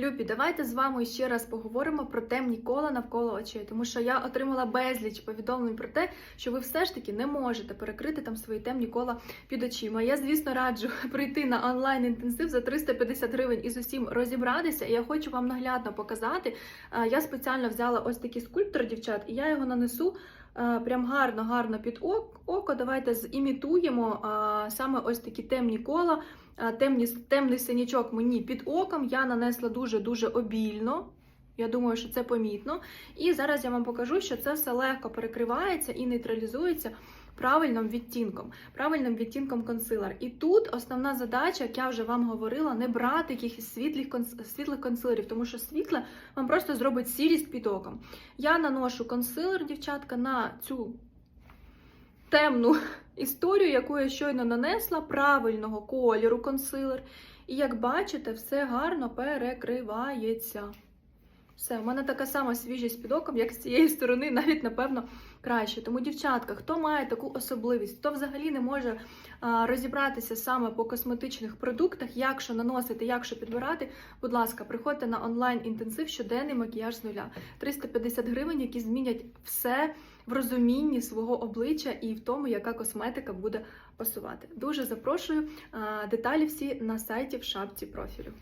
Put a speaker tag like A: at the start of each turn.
A: Любі, давайте з вами ще раз поговоримо про темні кола навколо очей, тому що я отримала безліч повідомлень про те, що ви все ж таки не можете перекрити там свої темні кола під очима. Я, звісно, раджу прийти на онлайн інтенсив за 350 гривень і з усім розібратися. І я хочу вам наглядно показати. Е, Я спеціально взяла ось такий скульптор, дівчат, і я його нанесу. Е, Прям гарно, гарно під око. Давайте зімітуємо саме ось такі темні кола. Темні, темний синячок мені під оком. Я нанесла дуже-дуже обільно. Я думаю, що це помітно. І зараз я вам покажу, що це все легко перекривається і нейтралізується правильним відтінком, правильним відтінком консилер. І тут основна задача, як я вже вам говорила, не брати якихось світлих, світлих консилерів, тому що світле вам просто зробить сірість під оком. Я наношу консилер, дівчатка, на цю темну історію, яку я щойно нанесла, правильного кольору консилер. І як бачите, все гарно перекривається. Все, в мене така сама свіжість під оком, як з цієї сторони, навіть напевно краще. Тому, дівчатка, хто має таку особливість, хто взагалі не може а, розібратися саме по косметичних продуктах, як що наносити, як що підбирати, будь ласка, приходьте на онлайн-інтенсив щоденний макіяж з нуля. 350 гривень, які змінять все в розумінні свого обличчя і в тому, яка косметика буде пасувати. Дуже запрошую а, деталі всі на сайті в шапці профілю.